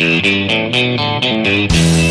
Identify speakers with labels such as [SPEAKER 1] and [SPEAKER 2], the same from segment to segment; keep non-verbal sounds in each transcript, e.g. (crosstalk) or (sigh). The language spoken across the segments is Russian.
[SPEAKER 1] Thank you.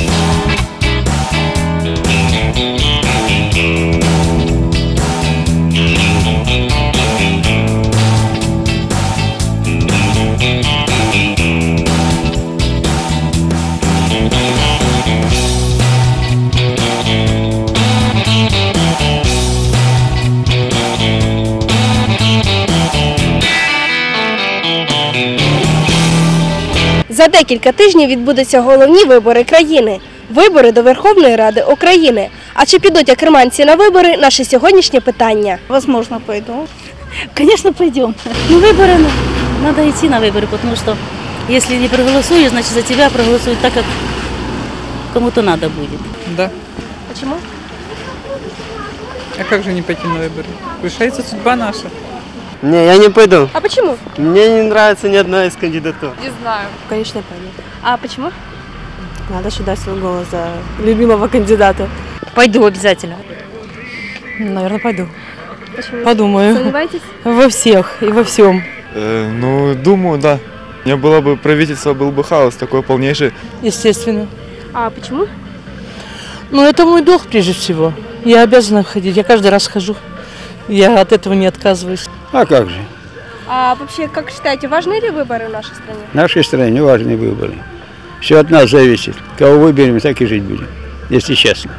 [SPEAKER 1] За декілька тижнів відбудуться головні вибори країни вибори до Верховної Ради України. А чи підуть акерманці на вибори? Наше сьогоднішнє питання.
[SPEAKER 2] Возможно, пойду. (laughs)
[SPEAKER 3] Конечно, пойдем. Ну, выборы, ну, надо идти на выборы, потому что если не проголосуешь, значит за тебя проголосуют так, как кому-то надо будет.
[SPEAKER 4] Да.
[SPEAKER 1] А чому?
[SPEAKER 4] А как же не пойти на выборы? Решается судьба наша.
[SPEAKER 5] Не, я не пойду.
[SPEAKER 1] А почему?
[SPEAKER 5] Мне не нравится ни одна из кандидатур.
[SPEAKER 2] Конечно, пойду.
[SPEAKER 1] А почему?
[SPEAKER 2] Надо же дать свой голос за любимого кандидата.
[SPEAKER 6] Пойду обязательно.
[SPEAKER 2] Наверное, пойду.
[SPEAKER 1] Почему?
[SPEAKER 2] Подумаю.
[SPEAKER 1] Сомневаетесь?
[SPEAKER 2] Во всех и во всем.
[SPEAKER 7] Э, ну, думаю, да. Не было бы правительства, был бы хаос такой полнейший.
[SPEAKER 2] Естественно.
[SPEAKER 1] А почему?
[SPEAKER 2] Но это мой долг прежде всего. Я обязана ходить. Я каждый раз хожу. Я от этого не отказываюсь.
[SPEAKER 8] А как же?
[SPEAKER 1] А вообще, как считаете, важны ли выборы в нашей стране?
[SPEAKER 8] В нашей стране не важны выборы. Все от нас зависит. Кого выберем, так и жить будем, если честно.